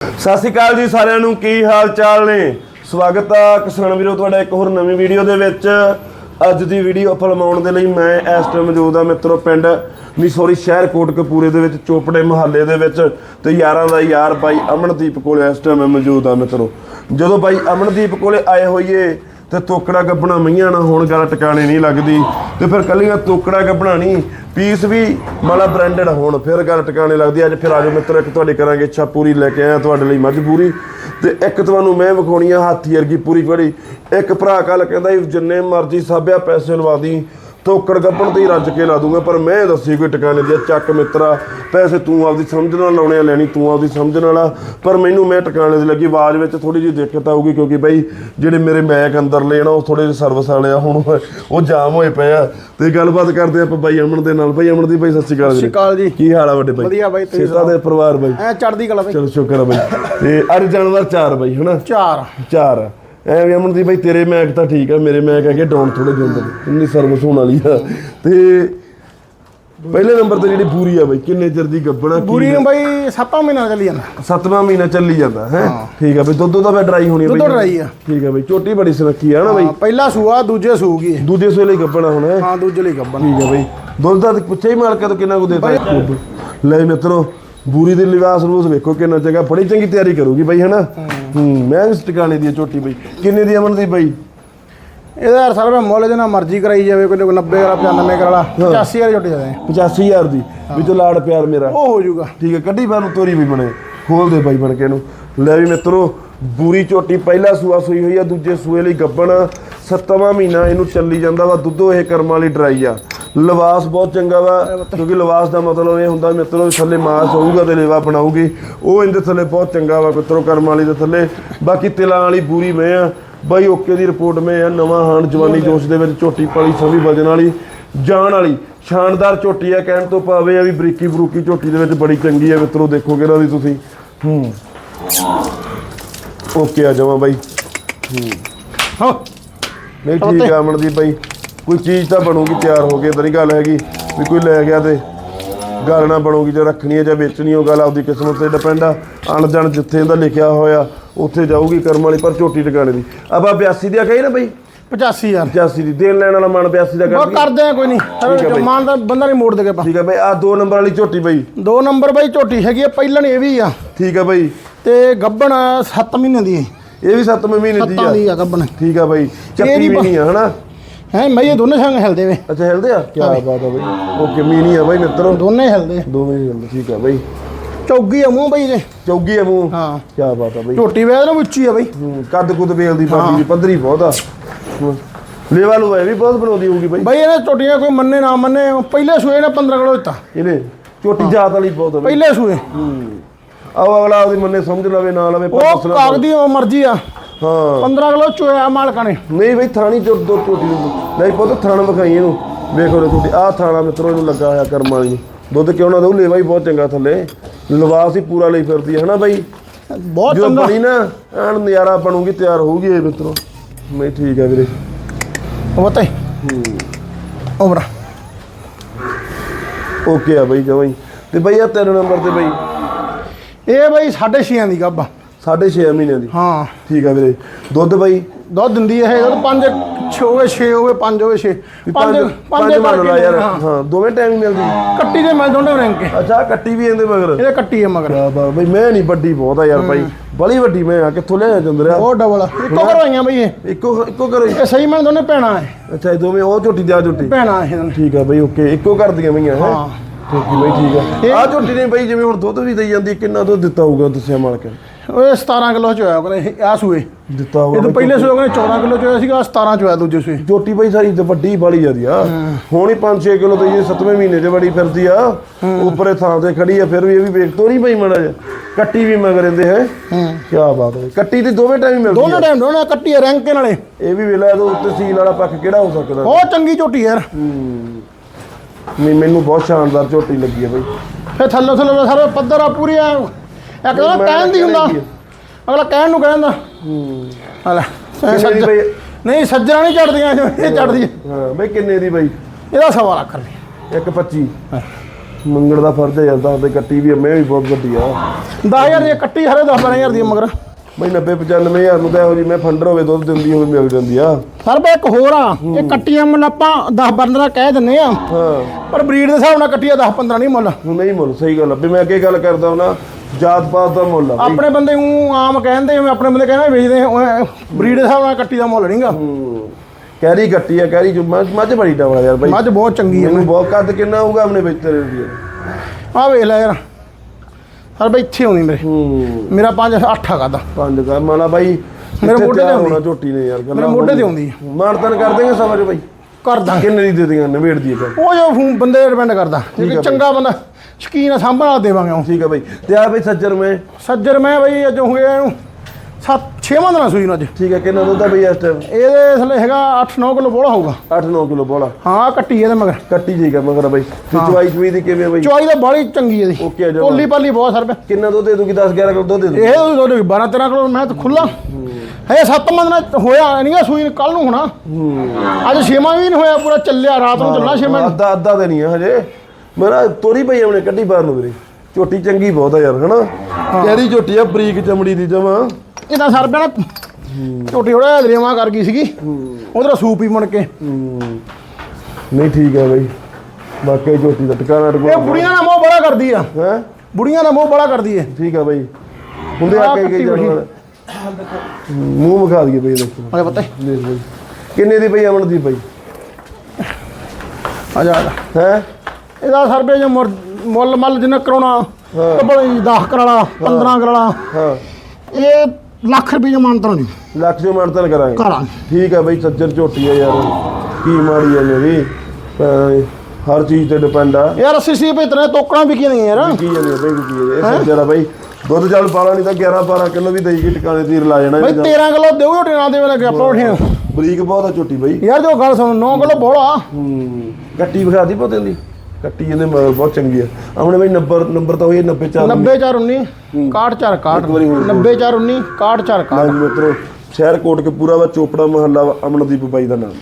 ਸਤਿ ਸ਼੍ਰੀ ਅਕਾਲ ਜੀ ਸਾਰਿਆਂ ਨੂੰ, ਕੀ ਹਾਲ ਚਾਲ ਨੇ? ਸਵਾਗਤ ਆ ਕਿਸਾਨ ਵੀਰੋ, ਤੁਹਾਡਾ ਇੱਕ ਹੋਰ ਨਵੀਂ ਵੀਡੀਓ ਦੇ ਵਿੱਚ। ਅੱਜ ਦੀ ਵੀਡੀਓ ਫਿਲਮਾਉਣ ਦੇ ਲਈ ਮੈਂ ਇਸ ਟਾਈਮ ਮੌਜੂਦ ਆ ਮਿੱਤਰੋ, ਪਿੰਡ ਨਹੀਂ ਸੋਰੀ ਸ਼ਹਿਰ ਕੋਟਕਪੂਰੇ ਦੇ ਵਿੱਚ, ਚੋਪੜੇ ਮੁਹੱਲੇ ਦੇ ਵਿੱਚ ਤੇ ਯਾਰਾਂ ਦਾ ਯਾਰ ਬਾਈ ਅਮਨਦੀਪ ਕੋਲ ਇਸ ਟਾਈਮ ਮੌਜੂਦ ਆ ਮਿੱਤਰੋ। ਜਦੋਂ ਬਾਈ ਅਮਨਦੀਪ ਕੋਲੇ ਆਏ ਹੋਈਏ ਤੇ ਤੋਕੜਾ ਗੱਬਣਾ ਮਈਆਂ ਨਾ ਹੁਣ ਗੱਲ ਟਿਕਾਣੇ ਨਹੀਂ ਲੱਗਦੀ ਤੇ ਫਿਰ ਕੱਲੀਆਂ ਤੋਕੜਾ ਗੱਬਣਾ ਨਹੀਂ ਪੀਸ ਵੀ ਮਾਲਾ ਬ੍ਰਾਂਡਡ ਹੋਣ। ਫਿਰ ਗੱਲ ਟਿਕਾਣੇ ਲੱਗਦੀ ਅੱਜ ਫਿਰ ਆਜੋ ਮਿੱਤਰ, ਇੱਕ ਤੁਹਾਡੀ ਕਰਾਂਗੇ ਇੱਛਾ ਪੂਰੀ ਲੈ ਕੇ ਆਇਆ ਤੁਹਾਡੇ ਲਈ ਮਜਬੂਰੀ। ਤੇ ਇੱਕ ਤੁਹਾਨੂੰ ਮੈਂ ਵਿਖਾਉਣੀ ਆ ਹਾਥੀ ਵਰਗੀ ਪੂਰੀ ਘੜੀ ਇੱਕ ਭਰਾ ਕੱਲ ਕਹਿੰਦਾ ਜਿੰਨੇ ਮਰਜ਼ੀ ਸਾਬਿਆ ਪੈਸੇ ਲਵਾ ਦੀ ਤੋਕੜ ਗੱਬਣ ਤੇ ਹੀ ਰੱਜ ਕੇ ਲਾ ਦੂੰਗਾ ਪਰ ਮੈਂ ਦੱਸੀ ਕੋਈ ਟਿਕਾਣੇ ਦੀ ਆ, ਚੱਕ ਮਿੱਤਰਾ ਪੈਸੇ ਤੂੰ ਆਪਦੀ ਸਮਝ ਨਾਲ ਲਾਉਣੇ ਆ ਲੈਣੀ ਤੂੰ ਆਪਦੀ ਸਮਝ ਨਾਲ ਆ ਪਰ ਮੈਨੂੰ ਮੈਂ ਟਿਕਾਣੇ ਦੀ ਲੱਗੀ ਆਵਾਜ਼ ਵਿੱਚ ਥੋੜੀ ਜਿਹੀ ਦਿੱਕਤ ਆਊਗੀ ਕਿਉਂਕਿ ਬਈ ਜਿਹੜੇ ਮੇਰੇ ਮੈਕ ਅੰਦਰ ਲੈਣਾ ਉਹ ਥੋੜੇ ਜਿਹੇ ਸਰਵਿਸ ਵਾਲੇ ਆ ਹੁਣ ਉਹ ਜਾਮ ਹੋਏ ਪਏ ਆ ਤੇ ਗੱਲਬਾਤ ਕਰਦੇ ਆਪਾਂ ਬਾਈ ਅਮਨ ਦੇ ਨਾਲ। ਬਾਈ ਅਮਨ ਦੀ ਬਾਈ ਸਤਿ ਸ਼੍ਰੀ ਅਕਾਲ ਸਤਿ ਸ਼੍ਰੀ ਅਕਾਲ ਜੀ। ਕੀ ਹਾਲ ਆ ਵੱਡੇ ਬਾਈ? ਵਧੀਆ ਬਾਈ, ਤੁਸੀਂ ਸਿਹਤਾਂ ਦੇ ਪਰਿਵਾਰ ਬਾਈ? ਐ ਚੜਦੀ ਕਲਾ ਬਈ। ਚਲੋ ਸ਼ੁਕਰ ਆ ਬਾਈ। ਤੇ ਅੱਜ ਜਾਨਵਰ ਚਾਰ ਬਾਈ ਹਨਾ? ਚਾਰ। ਚਾਰ। ਆ। ਐ ਵੀ ਅਮਨ ਦੀ ਬਾਈ ਤੇਰੇ ਮੈਕ ਤਾਂ ਠੀਕ ਆ ਮੇਰੇ ਮੈਕ ਹੈਗੇ ਡਾਊਨ ਥੋੜੇ ਜਿਹੇ ਹੁੰਦੇ ਨੇ ਇੰਨੀ ਸਰਵਿਸ ਹੋਣ ਵਾਲੀ ਆ। ਤੇ ਪਹਿਲੇ ਨੰਬਰ ਤੇ ਜਿਹੜੀ ਬੂਰੀ ਆ ਬਾਈ ਕਿੰਨੇ ਚਿਰ ਦੀ ਗੱਬਣਾ ਬੁਰੀ ਨੂੰ ਬਾਈ ਸੱਤਾਂ ਮਹੀਨਾ ਚੱਲੀ ਜਾਂਦਾ। ਸੱਤਵਾਂ ਮਹੀਨਾ ਚੱਲੀ ਜਾਂਦਾ ਹੈ? ਠੀਕ ਆ ਬਈ ਦੁੱਧ ਤਾਂ ਬਈ ਡਰਾਈ ਹੋਣੀ ਆ ਦੁੱਧ dry ਆ। ਠੀਕ ਆ ਬਈ ਝੋਟੀ ਬੜੀ ਸੁਨੱਖੀ ਆ ਨਾ ਬਈ। ਹਾਂ, ਪਹਿਲਾ ਸੂਆ ਦੂਜੇ ਸੂਗੀ। ਦੂਜੇ ਸੂਏ ਲਈ ਗੱਬਣਾ ਹੁਣ ਹੈ? ਹਾਂ ਦੂਜੇ ਲਈ ਗੱਬਨ ਠੀਕ ਆ ਬਈ। ਦੁੱਧ ਦਾ ਪੁੱਛਿਆ ਹੀ ਮਾਲਕਾ ਤੋਂ ਕਿੰਨਾ ਕੁ ਦੇਤਾ? ਲੈ ਮਿੱਤਰੋ ਬੂਰੀ ਦੇ ਲਿਬਾਸ ਰੂਸ ਵੇਖੋ ਕਿੰਨਾ ਚੰਗਾ ਬੜੀ ਚੰਗੀ ਤਿਆਰੀ ਕਰੂਗੀ ਬਈ ਹਨਾ? ਹੂੰ ਮੈਂ ਇਸ ਟਿਕਾਣੇ ਦੀ ਆ ਝੋਟੀ ਬਈ। ਕਿੰਨੇ ਦੀ ਅਮਨ ਦੀ ਬਈ? ਇਹਦਾ ਯਾਰ ਸਾਰਾ ਮੁੱਲ ਜਿਹਨਾਂ ਮਰਜ਼ੀ ਕਰਾਈ ਜਾਵੇ ਕੋਈ 90 ਵਾਲਾ 95 ਵਾਲਾ 85 ਵਾਲੀ ਝੋਟੀ ਜਾਵੇ 85000 ਦੀ ਵਿੱਚੋਂ ਲਾੜ ਪਿਆਰ ਮੇਰਾ। ਉਹ ਹੋ ਜਾਊਗਾ। ਠੀਕ ਹੈ ਕੱਢੀ ਬਾਹਰ ਨੂੰ ਤੋਰੀ ਵੀ ਬਣੇ। ਖੋਲ ਦੇ ਬਾਈ ਬਣ ਕੇ ਇਹਨੂੰ। ਲੈ ਵੀ ਮਿੱਤਰੋ ਬੂਰੀ ਝੋਟੀ ਪਹਿਲਾ ਸੂਆ ਸੂਈ ਹੋਈ ਆ ਦੂਜੇ ਸੂਏ ਲਈ ਗੱਬਣ। ਸੱਤਵਾਂ ਮਹੀਨਾ ਇਹਨੂੰ ਚੱਲੀ ਜਾਂਦਾ ਵਾ ਦੁੱਧੋ ਇਹ ਕਰਮਾਂ ਵਾਲੀ ਡਰਾਈ ਆ। ਲਿਬਾਸ ਬਹੁਤ ਚੰਗਾ ਵਾ, ਕਿਉਂਕਿ ਲਿਬਾਸ ਦਾ ਮਤਲਬ ਇਹ ਹੁੰਦਾ ਮਿੱਤਰੋ ਥੱਲੇ ਮਾਸ ਹੋਊਗਾ ਤੇ ਲੇਵਾ ਬਣਾਊਗੀ। ਉਹ ਇਹਦੇ ਥੱਲੇ ਬਹੁਤ ਚੰਗਾ ਵਾ, ਮਿੱਤਰੋ, ਕਰਮ ਵਾਲੀ ਦੇ ਥੱਲੇ। ਬਾਕੀ ਤਿਲਾਂ ਵਾਲੀ ਬੂਰੀ ਮੈਂ ਆ। ਬਾਈ ਓਕੇ ਦੀ ਰਿਪੋਰਟ ਮੈਂ ਆ, ਨਵਾਂ ਹਾਣ ਜਵਾਨੀ ਜੋਸ਼ ਦੇ ਵਿੱਚ ਝੋਟੀ ਪਾਲੀ ਸਭੀ ਵਜਨ ਵਾਲੀ ਜਾਣ ਵਾਲੀ। ਸ਼ਾਨਦਾਰ ਝੋਟੀ ਆ, ਕਹਿਣ ਤੋਂ ਭਾਵੇਂ ਆ ਵੀ ਬਰੀਕੀ ਬਰੂਕੀ ਝੋਟੀ ਦੇ ਵਿੱਚ ਬੜੀ ਚੰਗੀ ਆ, ਮਿੱਤਰੋ, ਦੇਖੋਗੇ ਨਾ ਵੀ ਤੁਸੀਂ। ਹੂੰ। ਓਕੇ ਆ ਜਾਵਾਂ ਬਾਈ। ਹਾਂ। ਨਹੀਂ, ਠੀਕ ਆ ਅਮਨਦੀਪ ਬਾਈ। ਕੋਈ ਚੀਜ਼ ਤਾਂ ਬਣੂਗੀ ਤਿਆਰ ਹੋ ਕੇ ਨਹੀਂ ਗੱਲ ਹੈਗੀ ਵੀ ਕੋਈ ਲੈ ਗਿਆ ਤੇ ਗੱਲ ਨਾ ਬਣੂਗੀ ਜੇ ਰੱਖਣੀ ਹੈ ਜਾਂ ਵੇਚਣੀ ਉਹ ਗੱਲ ਆਪਦੀ ਕਿਸਮਤ ਤੇ ਡਿਪੈਂਡ ਆ। ਅਣਜਣ ਜਿੱਥੇ ਇਹਦਾ ਲਿਖਿਆ ਹੋਇਆ ਉੱਥੇ ਜਾਊਗੀ ਕਰਮ ਵਾਲੀ ਪਰ ਝੋਟੀ ਟਿਕਾਣੇ ਦੀ। ਆਪਾਂ 82 ਦੀ ਆ ਕਹੀ ਨਾ ਬਾਈ? 85 ਯਾਰ 85 ਦੀ। ਦੇਣ ਲੈਣ ਵਾਲਾ ਮਨ 82 ਦਾ ਕਰ? ਕਰਦੇ ਆ ਕੋਈ ਨਹੀਂ ਹੈ। ਮਾਨ ਦਾ ਬੰਦਾ ਨਹੀਂ ਮੋੜ ਦੇਗਾ ਠੀਕ ਆ ਬਾਈ ਆ ਦੋ ਨੰਬਰ ਵਾਲੀ ਝੋਟੀ ਬਾਈ। ਦੋ ਨੰਬਰ ਬਾਈ ਝੋਟੀ ਹੈਗੀ ਆ ਪਹਿਲਣ ਇਹ ਵੀ ਆ। ਠੀਕ ਆ ਬਾਈ। ਤੇ ਗੱਬਣ 7 ਮਹੀਨੇ ਦੀ ਹੈ। ਇਹ ਵੀ 7 ਮਹੀਨੇ ਦੀ ਆ। ਦੀ ਆ ਗੱਬਣ ਠੀਕ ਆ ਬਾਈ। ਚੱਪੀ ਵੀ ਨਹੀਂ ਆ ਹਨਾ? ਹੈ ਮੈਂ ਇਹ ਦੋਨੇ ਸੰਗ ਹਿਲਦੇ ਵੇ। ਅੱਛਾ ਹਿਲਦੇ ਆ? ਕੀ ਬਾਤ ਆ ਬਾਈ। ਓਕੇ ਮੀਨੀ ਆ ਬਾਈ ਮਿੱਤਰੋ। ਦੋਨੇ ਹਿਲਦੇ ਦੋਵੇਂ ਹੀ ਹਿਲਦੇ ਠੀਕ ਆ ਬਾਈ। ਚੌਗੀ ਆ ਮੂੰਹ ਬਾਈ ਦੇ ਚੌਗੀ ਆ ਮੂੰਹ? ਹਾਂ। ਕੀ ਬਾਤ ਆ ਬਾਈ। ਝੋਟੀ ਵੇਦ ਨੂੰ ਉੱਚੀ ਆ ਬਾਈ। ਹੂੰ, ਕੱਦ ਕੁੱਦ ਵੇਲ ਦੀ ਬਾਦੀ ਦੀ ਪੱਧਰੀ ਬਹੁਤ ਆ। ਹੂੰ। ਲੇਵਾ ਲੂ ਵੀ ਬਹੁਤ ਬਣਾਉਂਦੀ ਹੋਊਗੀ ਬਾਈ। ਬਾਈ ਇਹਨੇ ਝੋਟੀਆਂ ਕੋਈ ਮੰਨੇ ਨਾ ਮੰਨੇ ਪਹਿਲੇ ਸੂਏ ਨੇ 15 ਕਿਲੋ ਦਿੱਤਾ। ਇਹਨੇ? ਝੋਟੀ ਜਾਤ ਵਾਲੀ ਬਹੁਤ ਆ ਪਹਿਲੇ ਸੂਏ। ਆਓ ਅਗਲਾ ਆਪਦੀ ਮੰਨੇ ਸਮਝ ਲਵੇ ਨਾ ਲਵੇ ਪਰ ਉਹ ਕਾਗਦੀ ਉਹ ਮਰਜ਼ੀ ਆ। ਹਾਂ। 15 ਕਿਲੋ ਚੋਇਆ ਮਾਲਕਾਂ ਨੇ। ਨਹੀਂ ਬਈ ਥਾਣੀ ਚੋ ਦੋ ਝੋਟੀ ਨੂੰ ਨਹੀਂ ਪੁੱਤ ਥਾਣ ਵਿਖਾਈ ਇਹਨੂੰ। ਵੇਖੋ ਰੇ ਤੁਹਾਡੀ ਆਹ ਥਾਣਾ ਮਿੱਤਰੋ ਇਹਨੂੰ ਲੱਗਾ ਹੋਇਆ ਕਰਮ ਵਾਲੀ। ਨੂੰ ਦੁੱਧ ਕਿਉਂ ਨਾ ਦਊ? ਲੇਵਾ ਹੀ ਬਹੁਤ ਚੰਗਾ ਥੱਲੇ। ਲਿਬਾਸ ਹੀ ਪੂਰਾ ਲਈ ਫਿਰਦੀ ਹੈ ਹਨਾ ਬਾਈ? ਬਹੁਤ ਜਦੋਂ ਚੰਗਾ। ਬਣੀ ਨਾ ਐਨ ਨਜ਼ਾਰਾ ਬਣੂਗੀ ਤਿਆਰ ਹੋਊਗੀ ਇਹ ਮਿੱਤਰੋ। ਨਹੀਂ ਠੀਕ ਹੈ ਵੀਰੇ। ਉਹ ਬਤੇ ਉਹ ਬਰਾ ਓਕੇ ਆ ਬਾਈ ਜਮਾਈ ਤੇ ਬਾਈ ਆ ਤਿੰਨ ਨੰਬਰ ਤੇ ਬਾਈ। ਇਹ ਬਾਈ 6.5 ਦੀ ਗੱਬਾ 6.5 ਮਹੀਨਿਆਂ ਦੀ। ਹਾਂ। ਠੀਕ ਆ ਵੀਰੇ। ਦੁੱਧ ਬਾਈ? ਦੁੱਧ ਦਿੰਦੀ ਇਹ ਦੁੱਧ 5 6 ਹੋਵੇ 6 ਹੋਵੇ 5 ਹੋਵੇ 6 ਪੰਜ ਪੰਜ ਮੰਨ ਲਾ ਯਾਰ। ਹਾਂ ਦੋਵੇਂ ਟਾਈਮ ਹੀ ਮਿਲਦੀ ਕੱਟੀ ਦੇ ਮੈਂ ਦੋਨੇ ਰੰਗ ਕੇ। ਅੱਛਾ ਕੱਟੀ ਵੀ ਇਹਦੇ ਮਗਰ। ਇਹਦੇ ਕੱਟੀ ਹੈ ਮਗਰ। ਬਾ ਬਈ ਮੈਂ ਨਹੀਂ ਵੱਡੀ ਬਹੁਤ ਆ ਯਾਰ ਬਾਈ। ਬੜੀ ਵੱਡੀ ਮੈਂ ਆ ਕਿੱਥੋਂ ਲਿਆ ਚੰਦਰਿਆ? ਉਹ ਡਬਲ ਇੱਕੋ ਕਰਵਾਈਆਂ ਬਈ ਇਹ। ਇੱਕੋ ਇੱਕੋ ਕਰੋ ਇਹ ਸਹੀ ਮੈਂ ਦੋਨੇ ਭੈਣਾਂ ਹੈ ਅੱਛਾ ਇਹ ਦੋਵੇਂ ਉਹ ਝੋਟੀ ਤੇ ਆ ਝੋਟੀ? ਭੈਣਾਂ ਇਹ। ਠੀਕ ਆ ਬਈ ਓਕੇ। ਇੱਕੋ ਕਰ ਦੀਆਂ ਬਈਆਂ ਹੈ? ਹਾਂ। ਠੀਕ ਹੈ ਬਈ ਠੀਕ ਆ। ਆ ਝੋਟੀ ਨੇ ਬਈ ਜਿਵੇਂ ਹੁਣ ਦੁੱਧ ਵੀ ਦੇਈ ਜਾਂਦੀ ਕਿੰਨਾ ਦੁੱਧ ਦਿੱਤਾ ਹੋਊਗਾ ਦੱਸਿਆ ਮਾਲਕ ਨੇ? ਉਹ 17 ਕਿਲੋ ਚ ਹੋਇਆ ਕਹਿੰਦੇ ਆ ਸੂਏ। ਦਿੱਤਾ ਇਹ ਹੋਊਗਾ ਤੋਂ ਪਹਿਲੇ ਸੂਏ ਕਹਿੰਦੇ 14 ਕਿਲੋ ਚ ਹੋਇਆ ਸੀਗਾ 17 ਚ ਹੋਇਆ ਦੂਜੇ ਸੂਏ। ਝੋਟੀ ਬਈ ਸਾਰੀ ਤੇ ਵੱਡੀ ਬਾਲੀ ਜਾਂਦੀ ਆ। ਹੁਣ ਹੀ 5-6 ਕਿਲੋ ਤੇ ਇਹ 7ਵੇਂ ਮਹੀਨੇ 'ਚ ਬੜੀ ਫਿਰਦੀ ਆ। ਉੱਪਰੇ ਥਾਂ ਤੇ ਖੜੀ ਆ ਫਿਰ ਵੀ ਇਹ ਵੀ ਵੇਖ ਤੋਰੀ ਬਈ ਮੜਾ ਜਾ ਕੱਟੀ ਵੀ ਮਗਰ ਇਹਦੇ ਹੈ। ਹੂੰ। ਕੀ ਬਾਤ ਹੈ ਕੱਟੀ ਤੇ ਦੋਵੇਂ ਟਾਈਮ ਮਿਲਦੀ ਦੋਨੇ ਆ ਟਾਈਮ ਦੋਨੇ ਕੱਟੀ ਹੈ ਰੈਂਕ ਨਾਲੇ। ਇਹ ਵੀ ਵੇਲਾ ਇਹਦੇ ਉੱਤੇ ਸੀਲ ਵਾਲਾ ਪੱਖ ਕਿਹੜਾ ਹੋ ਸਕਦਾ? ਬਹੁਤ ਚੰਗੀ ਝੋਟੀ ਯਾਰ। ਨਹੀਂ ਮੈਨੂੰ ਬਹੁਤ ਸ਼ਾਨਦਾਰ ਝੋਟੀ ਲੱਗੀ ਆ ਬਈ। ਫੇ ਥੱਲੇ ਥੱਲੇ ਸਾਰਾ ਪੱਧਰ ਆ ਪੂਰੀ ਆ। ਤਾਂ ਮੈਂ ਕਹਿਣ ਦੀ ਹੁੰਦਾ। ਅਗਲਾ ਕਹਿਣ ਨੂੰ ਕਹਿੰਦਾ। ਹੂੰ। ਹਲਾ ਕਿੰਨੇ ਦੀ ਬਈ? ਨਹੀਂ ਸੱਜਣਾ ਨਹੀਂ ਚੜਦੀਆਂ ਇਹ ਚੜਦੀ। ਹਾਂ ਬਈ ਕਿੰਨੇ ਦੀ ਬਈ? ਇਹਦਾ ਸਵਾ ਲੱਖ ਰੁਪਏ। 125 ਮੰਗਣ ਦਾ ਫਰਜ਼ ਹੈ ਯਾਰ ਦੱਸ ਦੇ ਕੱਟੀ ਵੀ ਮੈਂ ਵੀ ਬਹੁਤ ਵੱਡੀ ਆ। 10000 ਦੀ ਕੱਟੀ ਹਰੇ 10 12000 ਦੀ ਮਗਰ। ਬਈ 90 95000 ਨੂੰ ਤਾਂ ਇਹੋ ਜੀ ਮੈਂ ਫੰਡਰ ਹੋਵੇ ਦੁੱਧ ਦਿੰਦੀ ਹੋਵੇ ਮਿਲ ਜਾਂਦੀ ਆ। ਸਰ ਬਈ ਇੱਕ ਹੋਰ ਆ ਇਹ ਕੱਟੀਆਂ ਮੁੱਲ ਆਪਾਂ 10 15 ਕਹਿ ਦਿੰਨੇ ਆ। ਹਾਂ। ਪਰ ਬਰੀਡ ਦੇ ਹਿਸਾਬ ਨਾਲ ਕੱਟੀਆਂ 10 15 ਨਹੀਂ ਮੁੱਲ। ਨਹੀਂ ਮੁੱਲ ਸਹੀ ਗੱਲ ਆ। ਵੀ ਮੈਂ ਅੱਗੇ ਗੱਲ ਕਰਦਾ ਨਾ ਜਾਤ ਪਾਤ ਦਾ ਮੁੱਲ ਆ ਬਈ। ਆਪਣੇ ਬੰਦੇ ਉਹ ਆਮ ਕਹਿੰਦੇ ਜਿਵੇਂ ਆਪਣੇ ਬੰਦੇ ਕਹਿੰਦੇ ਵੇਚਦੇ ਬਰੀਡ ਦੇ ਹਿਸਾਬ ਨਾਲ ਕੱਟੀ ਦਾ ਮੁੱਲ ਨਹੀਂਗਾ। ਹੂੰ। ਕੈਰੀ ਕੱਟੀ ਆ ਕੈਰੀ ਜੋ ਮੱਝ ਮੱਝ ਬੜੀ ਟਾਵਲਾ ਯਾਰ ਬਈ। ਮੱਝ ਬਹੁਤ ਚੰਗੀ ਹੈ ਮੈਨੂੰ ਬਹੁਤ ਕੱਦ ਕਿੰਨਾ ਹੋਊਗਾ ਆਪਣੇ ਵਿੱਚ ਤੇਰੇ ਦੀ ਆ ਵੇਖ ਲੈ ਯਾਰ। ਸਰ ਬਈ ਇੱਥੇ ਆਉਣੀ ਮੇਰੇ। ਹੂੰ। ਮੇਰਾ 5 8 ਹੈਗਾ ਦਾ ਪੰਜ ਕਰ ਮਾਲਾ ਬਾਈ ਮੇਰੇ ਮੋਢੇ ਤੇ ਆਉਂਦੀ। ਹੋਣਾ ਝੋਟੀ ਨੇ ਯਾਰ ਮੇਰੇ ਮੋਢੇ ਤੇ ਆਉਂਦੀ ਆ। ਮਾਨਤਨ ਕਰ ਦੇਂਗੇ ਸਮਾਂ ਬਾਈ। ਕਰ ਦਾਂਗੇ। ਕਿੰਨੇ ਦੀ ਦੇ ਦੀਆਂ ਨਵੇੜ ਦੀ ਉਹ ਜੋ ਬੰਦੇ ਡਿਪੈਂਡ ਕਰਦਾ। ਜੇ ਚੰਗਾ ਬੰਦਾ ਸ਼ਕੀਨ ਆ ਸਾਂਭਣਾ ਦੇਵਾਂਗੇ ਉਹ ਠੀਕ ਆ ਬਾਈ। ਤੇ ਆ ਬਈ ਸੱਜਰ ਮੈਂ। ਸੱਜਰ ਮੈਂ ਬਈ ਅੱਜ ਹੋ ਗਿਆ ਇਹਨੂੰ 7 6ਵਾਂ ਦਿਨ ਸੂਈ ਨੂੰ ਅੱਜ। ਠੀਕ ਆ ਕਿੰਨਾ ਦੁੱਧ ਆ ਬਈ ਇਸ ਟਾਈਮ ਇਹਦੇ ਥੱਲੇ ਹੈਗਾ 8-9 ਕਿਲੋ ਬੋਲਾ ਹੋਊਗਾ। 8-9 ਕਿਲੋ ਬੋਲਾ ਹਾਂ ਕੱਟੀ ਇਹਦੇ ਮਗਰ। ਕੱਟੀ ਜੀਗਾ ਮਗਰ ਬਾਈ। ਤੇ ਚਵਾਈ ਚੁਈ ਦੀ ਕਿਵੇਂ ਬਾਈ? ਚੁਆਈ ਤਾਂ ਬਾਲੀ ਚੰਗੀ ਇਹਦੀ। ਓਕੇ ਆ ਜਾ ਕੋਲੀ ਪਾਲੀ ਬਹੁਤ ਸਰ ਕਿੰਨਾ ਦੁੱਧ ਦੇ ਦੂਗੀ? 10 11 ਕਿਲੋ ਦੁੱਧ ਦੇ ਦੂ ਇਹ ਦੁੱਧ 12 13 ਕਿਲੋ ਮੈਂ ਤਾਂ ਖੁੱਲਾ ਹਏ 7 ਦਿਨ ਹੋਇਆ ਨਹੀਂਗਾ ਸੂਈ ਕੱਲ ਨੂੰ ਹੋਣਾ। ਅੱਜ ਛੇਵਾਂ ਵੀ ਨਹੀਂ ਹੋਇਆ ਪੂਰਾ ਚੱਲਿਆ ਰਾਤ ਨੂੰ ਚੱਲਣਾ ਛੇਵਾਂ ਨੂੰ। ਅੱਧਾ ਅੱਧਾ ਤੇ ਨਹੀਂ ਆ ਹਜੇ। ਮੇਰਾ ਤੋਰੀ ਪਈ ਆਪਣੇ ਕੱਢੀ ਬਾਹਰ ਨੂੰ ਵੀਰੇ। ਝੋਟੀ ਚੰਗੀ ਬਹੁਤ ਆ ਯਾਰ ਹਨਾ? ਕਿਹੜੀ ਝੋਟੀ ਆ? ਬਰੀਕ ਚਮੜੀ ਦੀ ਜਮਾ। ਇਹਦਾ ਸਰ ਪੈਣਾ ਝੋਟੀ ਥੋੜਾ ਦਰਿਆਵਾਂ ਕਰ ਗਈ ਸੀਗੀ। ਉਧਰ ਸੂਪ ਹੀ ਮੁੜ ਕੇ। ਨਹੀਂ ਠੀਕ ਆ ਬਾਈ। ਬਾਕੀ ਝੋਟੀ ਦਾ ਟਿਕਾਣਾ ਇਹ ਟਕੋ ਬੁੜੀਆਂ ਦਾ ਮੋਹ ਬੜਾ ਕਰਦੀ ਆ। ਹੈ? ਬੁੜੀਆਂ ਦਾ ਮੋਹ ਬੜਾ ਕਰਦੀ ਏ। ਠੀਕ ਆ ਬਾਈ। ਹੁੰਦੇ ਆ ਕਈ ਕੱਟੀ ਜਾਨਵਰ। ਮੂੰਹ ਵਿਖਾ ਦਈਏ ਬਈ ਦੇਖੋ ਆ ਪਤਾ। ਦੇਖ ਬਈ। ਕਿੰਨੇ ਦੀ ਪਈ ਅਮਨ ਦੀ ਪਈ ਆ ਜਾ ਆ ਜਾ। ਹੈ? ਇਹਦਾ ਸਰਵੇ ਜੋ ਮੁਰ- ਮੁੱਲ ਮੱਲ ਜਿੰਨਾ ਕਰਾਉਣਾ ਕਬਲ 10 ਕਰਾਲਾ 15 ਕਰਾਲਾ। ਹਾਂ। ਇਹ ਲੱਖ ਰੁਪਏ ਮਾਨਤਾ ਨਹੀਂ ਲੱਖ ਜੋ ਮਾਨਤਨ ਕਰਾਂਗੇ। ਕਰਾਂਗੇ। ਠੀਕ ਆ ਬਈ ਸੱਜਰ ਝੋਟੀ ਆ ਯਾਰ। ਕੀ ਮਾੜੀ ਆ ਮੇਰੀ। ਹਰ ਚੀਜ਼ ਤੇ ਡਿਪੈਂਡ ਆ। ਯਾਰ 80 ਸੀ ਇਤਨੇ ਤੋਕਣਾ ਵਿਕੀ ਨਹੀਂ ਯਾਰ। ਕੀ ਜਾਂਦੇ ਬਈ ਕੀ ਜਾਂਦੇ ਇਹ ਸੱਜਰ ਆ ਬਈ ਦੁੱਧ ਚੱਲ ਪਾਲਾ ਨਹੀਂ ਤਾਂ 11 12 ਕਿਲੋ ਵੀ ਦੇਈ ਗਈ ਟਿਕਾਣੇ ਤੀਰ ਲਾ ਜਾਣਾ ਬਈ ਇਹਦਾ। 13 ਕਿਲੋ ਝੋਟੇ ਨਾਲ ਦੇ ਵੇਲੇ ਆਪਾਂ ਉਠੇ ਬਰੀਕ ਬਹੁਤ ਆ ਝੋਟੀ ਬਈ। ਯਾਰ ਜੋ ਗੱਲ ਸੁਣ 9 ਕਿਲੋ ਬੋਲਾ ਹੂੰ ਕੱਟੀ ਵਿਖਾ ਦੀ ਪੋਤੇ ਦੀ। ਕੱਟੀ ਇਹਦੇ ਮਗਰ ਬਹੁਤ ਚੰਗੀ ਆ। ਆਪਣੇ ਬਈ ਨੰਬਰ ਨੰਬਰ ਤਾਂ ਹੋਈ 90 ਚਾਰ 90419 61 61 ਵਾਰੀ ਹੋਰ। 90419 61 61 ਹਾਂਜੀ ਮਿੱਤਰੋ ਸ਼ਹਿਰ ਕੋਟ ਕੇ ਪੂਰਾ ਵਾ ਚੋਪੜਾ ਮਹੱਲਾ ਅਮਨਦੀਪ ਬਾਈ ਦਾ ਨਾਮ।